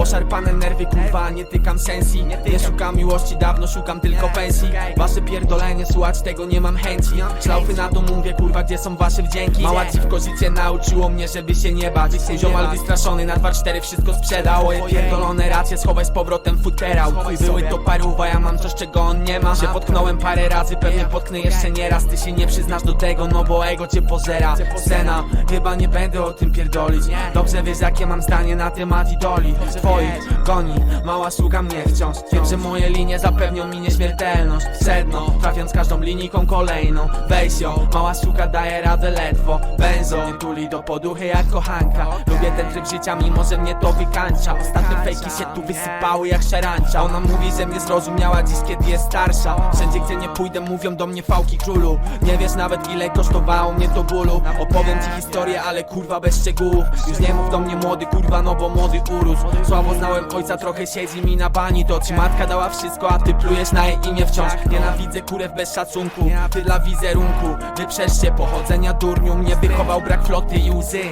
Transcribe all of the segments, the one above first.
Poszarpane nerwy kurwa, nie tykam sensji Nie szukam miłości, dawno szukam tylko pensji. Wasze pierdolenie, słuchać tego nie mam chęci. Szlaufy na to mówię kurwa, gdzie są wasze wdzięki? Mała dziwko życie nauczyło mnie, żeby się nie bać Ziomal wystraszony na 2-4 wszystko sprzedał. Moje pierdolone racje schowaj z powrotem futerał. Były to paruwa, ja mam coś czego on nie ma. Się potknąłem parę razy, pewnie potknę jeszcze nie raz Ty się nie przyznasz do tego, no bo ego cię pozera. Scena, chyba nie będę o tym pierdolić. Dobrze wiesz jakie mam zdanie na temat idoli Twoich goni, mała sługa mnie wciąż Wiem, że moje linie zapewnią mi nieśmiertelność. W Sedno, trafiąc każdą linijką kolejną. Weź ją, mała suka daje radę ledwo. Benzo, tuli do poduchy jak kochanka. Lubię ten tryb życia, mimo że mnie to wykańcza. Ostatnie fejki się tu wysypały jak szarancza Ona mówi, że mnie zrozumiała dziś kiedy jest starsza. Wszędzie gdzie nie pójdę mówią do mnie fałki królu. Nie wiesz nawet ile kosztowało mnie to bólu. Opowiem ci historię, ale kurwa bez szczegółów. Już nie mów do mnie młody kurwa, no bo młody urósł. Słabo znałem ojca, trochę siedzi mi na bani. To ci matka dała wszystko, a ty plujesz na jej imię wciąż. Nienawidzę kurew bez szacunku, ty dla wizerunku. Wyprzesz się pochodzenia durniu Mnie wychował brak floty i łzy.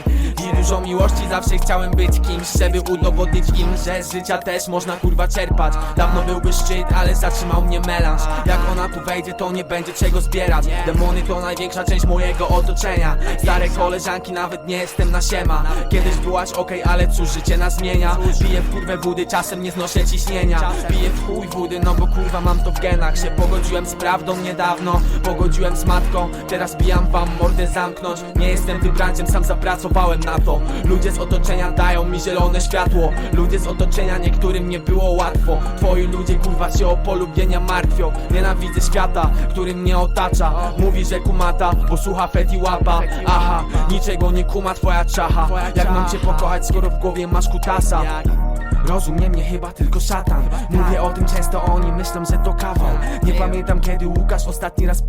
I dużo miłości, zawsze chciałem być kimś Żeby udowodnić im, że z życia też można kurwa czerpać. Dawno byłby szczyt, ale zatrzymał mnie melanż. Jak ona tu wejdzie, to nie będzie czego zbierać. Demony to największa część mojego otoczenia. Stare koleżanki, nawet nie jestem na siema. Kiedyś byłaś okej, ale cóż, życie nas zmienia w kurwę wody, czasem nie znoszę ciśnienia. Piję w chuj wody, no bo kurwa mam to w genach. Się pogodziłem z prawdą niedawno, pogodziłem z matką. Teraz bijam wam mordę zamknąć. Nie jestem wybranciem, sam zapracowałem na to. Ludzie z otoczenia dają mi zielone światło. Ludzie z otoczenia, niektórym nie było łatwo. Twoi ludzie kurwa się o polubienia martwią. Nienawidzę świata, który mnie otacza. Mówi, że kumata, bo słucha feti łapa. Aha, niczego nie kuma twoja czacha. Jak mam cię pokochać, skoro w głowie masz kutasa Rozumie mnie chyba tylko szatan. Mówię o tym często, oni myślą, że to kawał. Nie pamiętam kiedy Łukasz ostatni raz